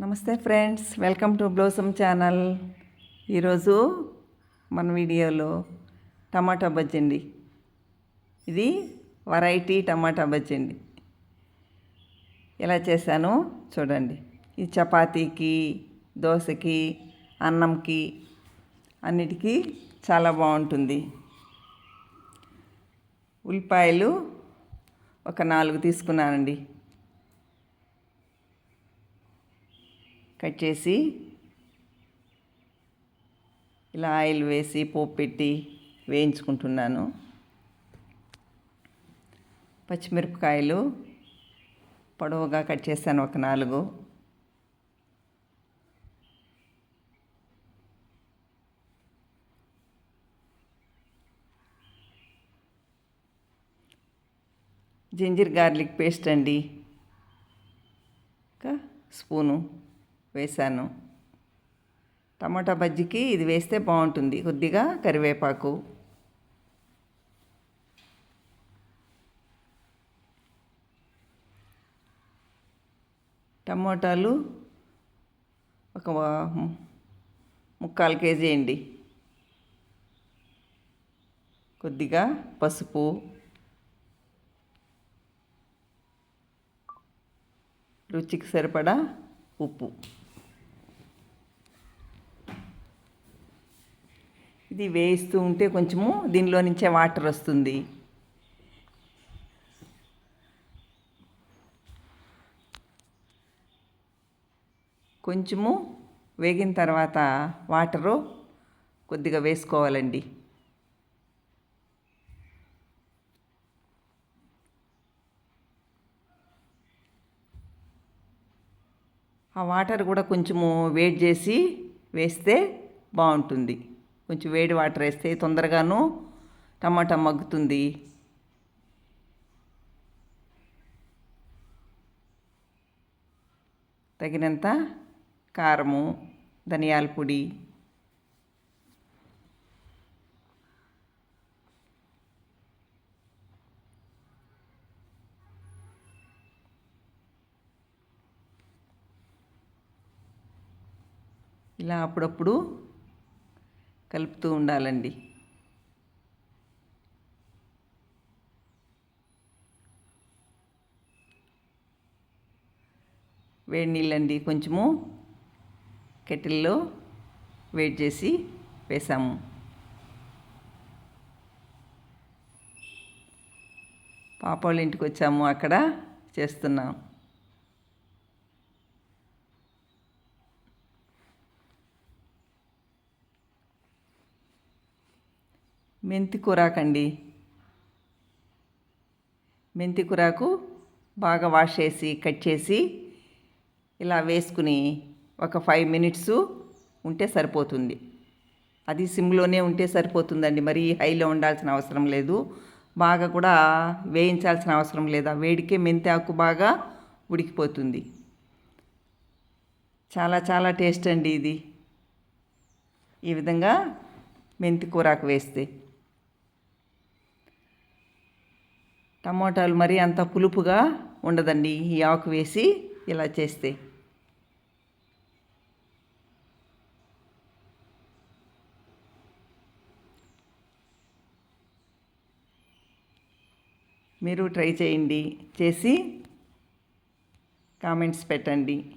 నమస్తే friends welcome to Blossom channel. ఈరోజు మన వీడియోలో టమాటా బజ్జండి. అండి ఇది వెరైటీ టమాటా బజ్జండి. అండి ఎలా చేశానో చూడండి. ఇది చపాతీకి దోశకి అన్నంకి అన్నిటికీ చాలా బాగుంటుంది. ఉల్లిపాయలు ఒక నాలుగు తీసుకున్నానండి. కట్ చేసి ఇలా ఆయిల్ వేసి పోపు పెట్టి వేయించుకుంటున్నాను. పచ్చిమిరపకాయలు పొడవుగా కట్ చేశాను ఒక నాలుగు. జింజర్ గార్లిక్ పేస్ట్ అండి. ఒక స్పూను. వేశాను. టమాటా బజ్జీకి ఇది వేస్తే బాగుంటుంది. కొద్దిగా కరివేపాకు. టమోటాలు ఒక ముక్కాలు కేజీ అండి. కొద్దిగా పసుపు. రుచికి సరిపడా ఉప్పు. ఇది వేయిస్తూ ఉంటే కొంచెము దీనిలో నుంచే వాటర్ వస్తుంది. కొంచెము వేగిన తర్వాత వాటరు కొద్దిగా వేసుకోవాలండి. ఆ వాటర్ కూడా కొంచెము వేడి చేసి వేస్తే బాగుంటుంది. కొంచెం వేడి వాటర్ వేస్తే తొందరగాను టమాటా మగ్గుతుంది. తగినంత కారము ధనియాల పొడి. ఇలా అప్పుడప్పుడు కలుపుతూ ఉండాలండి. వేడి నీళ్ళండి కొంచెము కెటిల్లో వేడి చేసి వేసాము. పాప వాళ్ళ ఇంటికి వచ్చాము అక్కడ చేస్తున్నాం. మెంతి కూరాకండి. మెంతి కూరాకు బాగా వాష్ చేసి కట్ చేసి ఇలా వేసుకుని ఒక ఫైవ్ మినిట్స్ ఉంటే సరిపోతుంది. అది సిమ్లోనే ఉంటే సరిపోతుందండి. మరి హైలో ఉండాల్సిన అవసరం లేదు. బాగా కూడా వేయించాల్సిన అవసరం లేదు. ఆ వేడికే మెంతి ఆకు బాగా ఉడికిపోతుంది. చాలా చాలా టేస్ట్ అండి ఇది. ఈ విధంగా మెంతి కూరాకు వేస్తే. టమోటాలు మరీ అంత పులుపుగా ఉండదండి. ఈ ఆకు వేసి ఇలా చేస్తే. మీరు ట్రై చేయండి. చేసి కామెంట్స్ పెట్టండి.